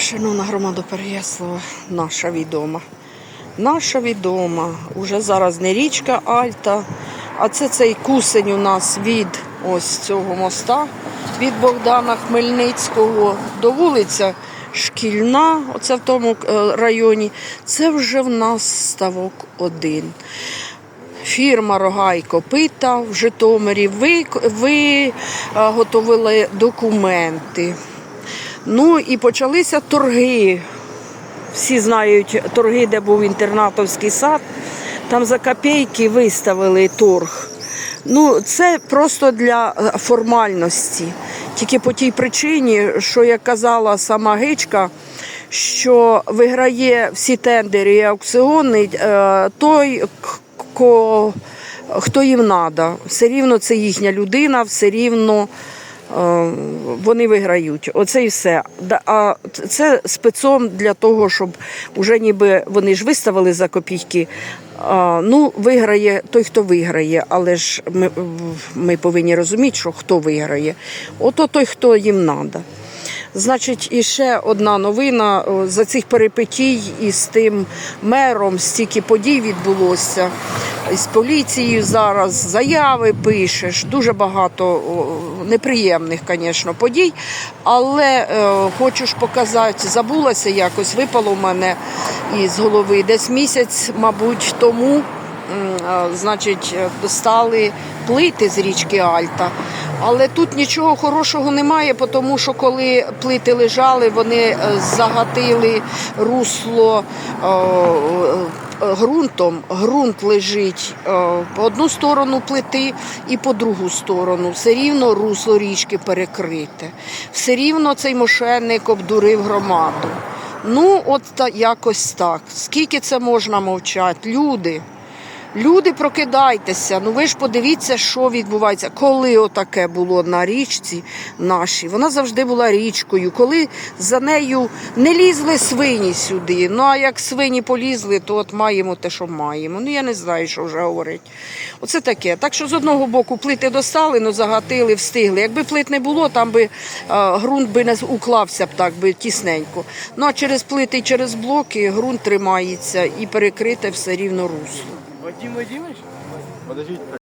Шановна громада Переяслава, наша відома. Наша відома. Уже зараз не річка Альта, а це цей кусень у нас від ось цього моста, від Богдана Хмельницького до вулиця Шкільна, оце в тому е, районі. Це вже в нас ставок один. Фірма Рога і Копита в Житомирі ви, виготовили документи. Ну і почалися торги. Всі знають торги, де був інтернатовський сад. Там за копійки виставили торг. Ну, це просто для е, формальності. Тільки по тій причині, що як казала сама Гичка, що виграє всі тендери і аукціони е, той, хто їм треба. Все рівно це їхня людина, все рівно вони виграють. Оце і все. А це спецом для того, щоб уже ніби вони ж виставили за копійки. Ну, виграє той, хто виграє, але ж ми, ми повинні розуміти, що хто виграє. Ото той, хто їм треба. Значить, і ще одна новина за цих перипетій із тим мером стільки подій відбулося. З поліцією зараз заяви пишеш, дуже багато неприємних, звісно, подій. Але е, хочу ж показати, забулася якось, випало в мене із голови десь місяць, мабуть, тому. А, Значить, е, достали плити з річки Альта. Але тут нічого хорошого немає, тому що коли плити лежали, вони е, загатили русло е, е, ґрунтом. Ґрунт лежить по одну сторону плити і по другу сторону. Все рівно русло річки перекрите. Все рівно цей мошенник обдурив громаду. Ну, от та, якось так. Скільки це можна мовчати? Люди. Люди, прокидайтеся. Ну ви ж подивіться, що відбувається. Коли отаке було на річці нашій, вона завжди була річкою. Коли за нею не лізли свині сюди. Ну а як свині полізли, то от маємо те, що маємо. Ну я не знаю, що вже говорити. Оце таке. Так що з одного боку плити достали, ну загатили, встигли. Якби плит не було, там би е, ґрунт би не уклався б так би тісненько. Ну а через плити через блоки ґрунт тримається і перекрите все рівно русло. Вадим Вадимович? Подождите.